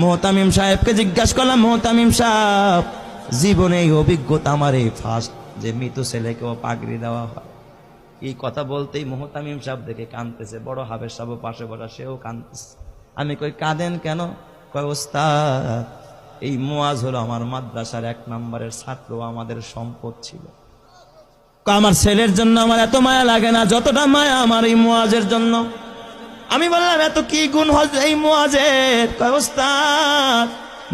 মোহতামিম সাহেবকে জিজ্ঞাসা করলাম, মোহতামিম সাহেব, জীবনে এই অভিজ্ঞতা আমার এই ফার্স্ট যে মৃত ছেলেকেও পাগড়ি দেওয়া হয়। এই কথা বলতেই মোহতামিম সাহেব দেখে কাঁদতেছে, বড় হাবের সাহেব পাশে বসা, সেও কাঁদতেছে। আমি কই, কাঁদেন কেন? কয়, ওস্তাদ, এই মোয়াজ হলো আমার মাদ্রাসার এক নম্বরের ছাত্র আমাদের সম্পদ ছিল। আমার ছেলের জন্য আমার এত মায়া লাগে না, যতটা মায়া আমার এই মোয়াজের জন্য। আমি বললাম, এত কি গুণ হজ এই মোয়াজের ওস্তাদ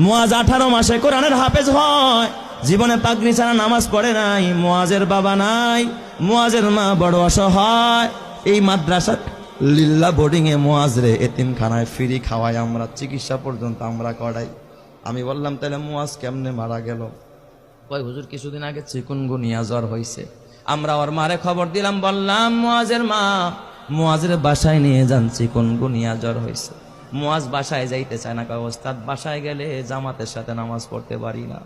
মোয়াজ আঠারো মাসে কোরআনের হাফেজ হয়। জীবনে পাগড়ি ছাড়া নামাজ পড়ে নাই মোয়াজের বাবা নাই মোয়াজের মা বড় অসহায়। এই মাদ্রাসা লিল্লা বোর্ডিং এ মোয়াজ রে এতিমখানায় ফিরি খাওয়াই আমরা, চিকিৎসা পর্যন্ত আমরা করাই। আমি বললাম, তাহলে মোয়াজ কেমনে মারা গেল? কয়, হুজুর, কিছুদিন আগে চিকুনগুনিয়া জ্বর হয়েছে আমরা ওর মারে খবর দিলাম, বললাম মোয়াজের মা মুয়াজের বাসায় নিয়ে যান চিকুনগুনিয়া জ্বর হয়েছে। মোয়াজ বাসায় যাইতে চায় না ওস্তাদ বাসায় গেলে জামাতের সাথে নামাজ পড়তে পারি না।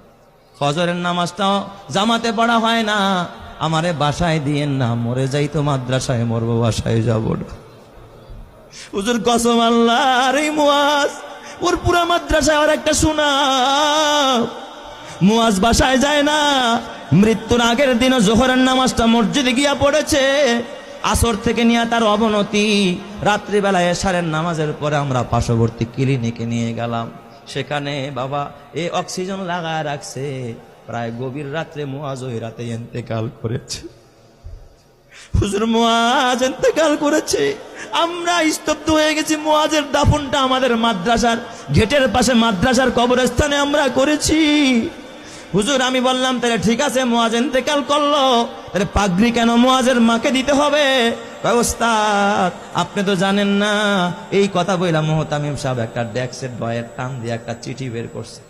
ফজরের নামাজটাও জামাতে পড়া হয় না। আমারে বাসায় দিয়েন না, মরে যাই তো মাদ্রাসায়, মরব বাসায় যাব না। হুজুর কসম আল্লাহ মুয়াজ ওর পুরা মাদ্রাসায় আর একটা শোনা মুয়াজ বাসায় যায় না, মৃত্যুর আগের দিনও জোহরের নামাজটা মসজিদে গিয়া পড়েছে। আসর থেকে নিয়ে তার অবনতি। রাত্রিবেলায় এশারের নামাজের পরে আমরা পার্শ্ববর্তী ক্লিনিকে নিয়ে গেলাম। সেখানে বাবা এ অক্সিজেন লাগায় রাখছে। প্রায় গভীর রাত্রে মুয়াজ ওই রাতে এন্তেকাল করেছে। হুজুর, মুয়াজ ইন্তেকাল করেছে। আমরা স্তব্ধ হয়ে গেছি, মুয়াজের দাফনটা আমাদের মাদ্রাসার গেটের পাশে মাদ্রাসার কবরস্থানে আমরা করেছি। হুজুর, আমি বললাম, তাহলে ঠিক আছে, মোয়াজ ইন্তেকাল করল। তাহলে পাগড়ি কেন মোয়াজের মাকে দিতে হবে? আপনি তো জানেন না, এই কথা বললাম মোহতামিম সাহেব একটা ডেক্সের বয়ের টান দিয়ে একটা চিঠি বের করছে।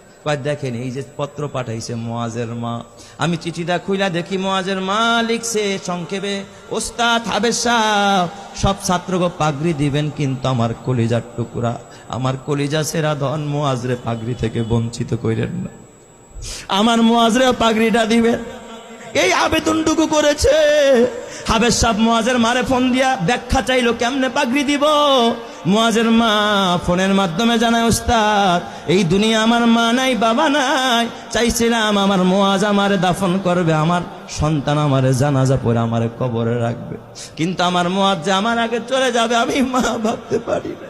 দেখেন, এই যে পত্র পাঠাইছে মোয়াজের মা। আমি চিঠিটা খুইলা দেখি মোয়াজের মা লিখছে সংক্ষেপে, ওস্তাদ হাবের সাহ সব ছাত্রকে পাগড়ি দিবেন কিন্তু আমার কলিজার টুকরা। আমার কলিজা সেরা ধন মোয়াজরে পাগড়ি থেকে বঞ্চিত কইরেন না। আমার মোয়াজরে পাগড়িটা দিবেন। এই আবেদনটুকু করেছে। হাবের সাহ মোয়াজের মারে ফোন দিয়া ব্যাখ্যা চাইলো, কেমনে পাগড়ি দিব? মোয়াজের মা ফোনের মাধ্যমে জানায়, ওস্তাদ, এই দুনিয়া আমার মা নাই, বাবা নাই। চাইছিলাম আমার মোয়াজ আমারে দাফন করবে, আমার সন্তান আমারে জানাজা পরে আমারে কবরে রাখবে। কিন্তু আমার মোয়াজ যে আমার আগে চলে যাবে, আমি মা ভাবতে পারি না।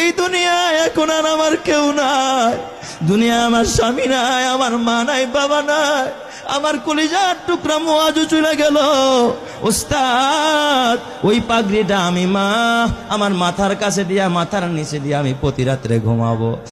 এই দুনিয়ায় এখন আর আমার কেউ নাই। দুনিয়া আমার স্বামী নাই, আমার মা নাই, বাবা নাই। আমার কলিজার টুকরা মোয়াজু চলে গেল। ওস্তাদ, ওই পাগড়িটা আমি, মা, আমার মাথার কাছে দিয়া, মাথার নিচে দিয়ে আমি প্রতি রাত্রে ঘুমাবো।